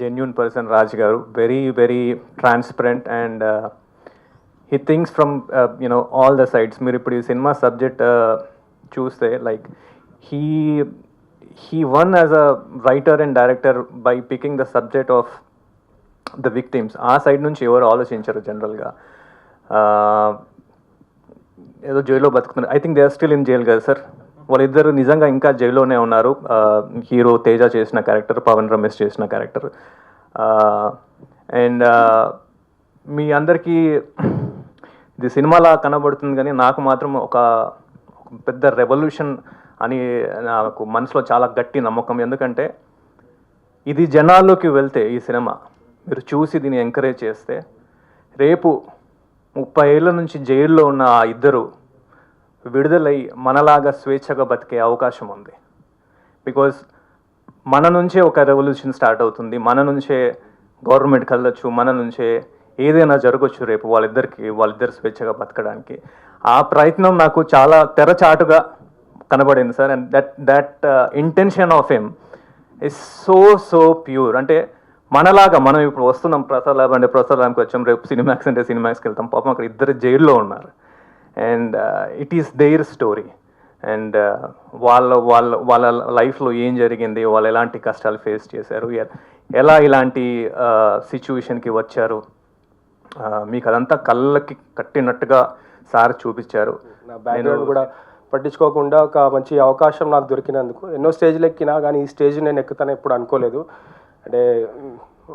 Genuine person Raj గారు very very transparent and he things from you know all the sides మీరు ఇప్పుడు ఈ cinema subject చూస్తే like he he one as a writer and director by picking the subject of the victims ఆ side నుంచి ఎవరు ఆలోచించరు జనరల్గా ఏదో జైల్లో బతుకుతున్నారు. I think they are still in jail కదా సార్ వాళ్ళిద్దరు నిజంగా ఇంకా జైల్లోనే ఉన్నారు. హీరో తేజ చేసిన క్యారెక్టర్ పవన్ రమేష్ చేసిన క్యారెక్టర్. అండ్ మీ అందరికీ ఇది సినిమాలా కనబడుతుంది కానీ నాకు మాత్రం ఒక ఒక పెద్ద రెవల్యూషన్ అని నాకు మనసులో చాలా గట్టి నమ్మకం. ఎందుకంటే ఇది జనాల్లోకి వెళ్తే ఈ సినిమా మీరు చూసి దీన్ని ఎంకరేజ్ చేస్తే రేపు ముప్పై ఏళ్ళ నుంచి జైల్లో ఉన్న ఆ ఇద్దరు విడుదలై మనలాగా స్వేచ్ఛగా బతికే అవకాశం ఉంది. బికాజ్ మన నుంచే ఒక రెవల్యూషన్ స్టార్ట్ అవుతుంది. మన నుంచే గవర్నమెంట్ కదలొచ్చు మన నుంచే ఏదైనా జరగచ్చు రేపు వాళ్ళిద్దరికి వాళ్ళిద్దరు స్వేచ్ఛగా బతకడానికి. ఆ ప్రయత్నం నాకు చాలా తెరచాటుగా కనబడింది sir and that that intention of him is so so pure అంటే మనలాగా మనం ఇప్పుడు వస్తున్నాం ప్రసాద్ ల్యాబ్ అంటే ప్రసాద్ ల్యాబ్కి వచ్చాం రేపు సినిమాక్స్ అంటే సినిమాక్స్కి వెళ్తాం. పాపం అక్కడ ఇద్దరు జైల్లో ఉన్నారు. And it is their story and uh, వాళ్ళ వాళ్ళ వాళ్ళ లైఫ్లో ఏం జరిగింది వాళ్ళు ఎలాంటి కష్టాలు ఫేస్ చేశారు ఎలా ఇలాంటి uh, సిచ్యువేషన్కి వచ్చారు. మీకు అదంతా కళ్ళకి కట్టినట్టుగా సార్ చూపించారు. నా బ్యాక్గ్రౌండ్ కూడా పట్టించుకోకుండా ఒక మంచి అవకాశం నాకు దొరికినందుకు. ఎన్నో స్టేజ్లు ఎక్కినా కానీ ఈ స్టేజ్ నేను ఎక్కుతాను ఎప్పుడు అనుకోలేదు. అంటే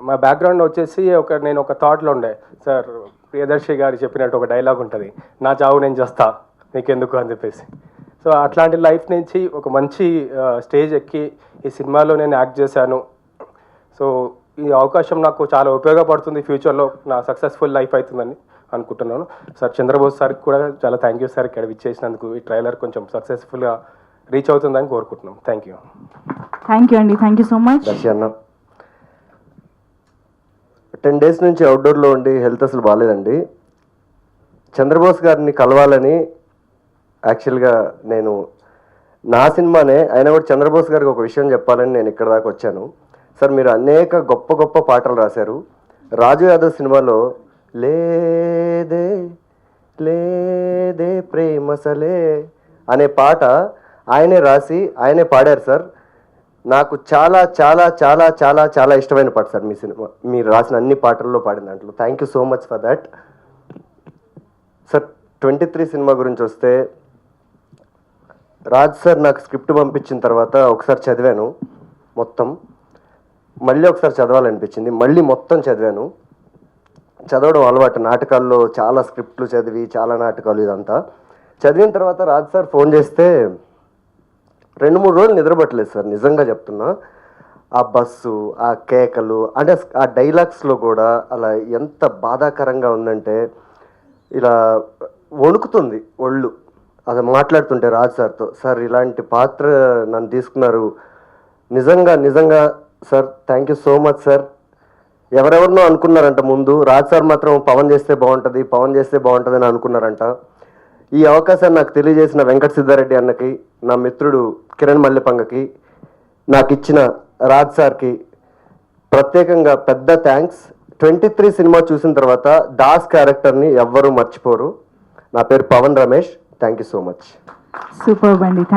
మా బ్యాక్గ్రౌండ్ వచ్చేసి ఒక నేను ఒక థాట్లో ఉండే. సార్ ప్రియదర్శి గారు చెప్పినట్టు ఒక డైలాగ్ ఉంటుంది నా చావు నేను చేస్తా నీకెందుకు? అని చెప్పేసి. సో అట్లాంటి లైఫ్ నుంచి ఒక మంచి స్టేజ్ ఎక్కి ఈ సినిమాలో నేను యాక్ట్ చేశాను. సో ఈ అవకాశం నాకు చాలా ఉపయోగపడుతుంది ఫ్యూచర్లో నా సక్సెస్ఫుల్ లైఫ్ అవుతుందని అనుకుంటున్నాను. సార్ చంద్రబోస్ సార్కి కూడా చాలా థ్యాంక్ యూ సార్ ఇక్కడ విచ్చేసినందుకు ఈ ట్రైలర్ కొంచెం సక్సెస్ఫుల్గా రీచ్ అవుతుందని కోరుకుంటున్నాం. థ్యాంక్ యూ థ్యాంక్ యూ అండి thank you so much. Ten days నుంచి అవుట్డోర్లో ఉండి హెల్త్ అసలు బాగాలేదండి. చంద్రబోస్ గారిని కలవాలని యాక్చువల్గా నేను నా సినిమానే అయినా కూడా చంద్రబోస్ గారికి ఒక విషయం చెప్పాలని నేను ఇక్కడ దాకా వచ్చాను. సార్ మీరు అనేక గొప్ప గొప్ప పాటలు రాశారు. రాజు యాదవ్ సినిమాలో లేదే లేదే ప్రేమసలే అనే పాట ఆయనే రాసి ఆయనే పాడారు సార్. నాకు చాలా చాలా చాలా చాలా చాలా ఇష్టమైన పాట సార్ మీ సినిమా. మీరు రాసిన అన్ని పాటల్లో పాడిన దాంట్లో. Thank you so much for that sir twenty three cinema గురించి వస్తే రాజ్ సార్ నాకు స్క్రిప్ట్ పంపించిన తర్వాత ఒకసారి చదివాను మొత్తం. మళ్ళీ ఒకసారి చదవాలనిపించింది. మళ్ళీ మొత్తం చదివాను. చదవడం అలవాటు. నాటకాల్లో చాలా స్క్రిప్ట్లు చదివి చాలా నాటకాలు ఇదంతా. చదివిన తర్వాత రాజ్ సార్ ఫోన్ చేస్తే రెండు మూడు రోజులు నిద్రపట్టలేదు సార్ నిజంగా చెప్తున్నా. ఆ బస్సు ఆ కేకలు అంటే ఆ డైలాగ్స్లో కూడా అలా ఎంత బాధాకరంగా ఉందంటే ఇలా వణుకుతుంది ఒళ్ళు. అది మాట్లాడుతుంటే రాజ్ సార్తో సార్ ఇలాంటి పాత్ర నన్ను తీసుకున్నారు. నిజంగా నిజంగా sir thank you so much sir. ఎవరెవరినో అనుకున్నారంట ముందు. రాజ్ సార్ మాత్రం పవన్ చేస్తే బాగుంటుంది పవన్ చేస్తే బాగుంటుంది అని అనుకున్నారంట. ఈ అవకాశాన్ని నాకు తెలియజేసిన వెంకట సిద్ధారెడ్డి అన్నకి నా మిత్రుడు కిరణ్ మల్లెపంగకి నాకు ఇచ్చిన రాజ్ సార్కి ప్రత్యేకంగా పెద్ద థ్యాంక్స్. ట్వంటీ త్రీ సినిమా చూసిన తర్వాత దాస్ క్యారెక్టర్ని ఎవ్వరూ మర్చిపోరు. నా పేరు Pavan Ramesh. Thank you so much. Super అండి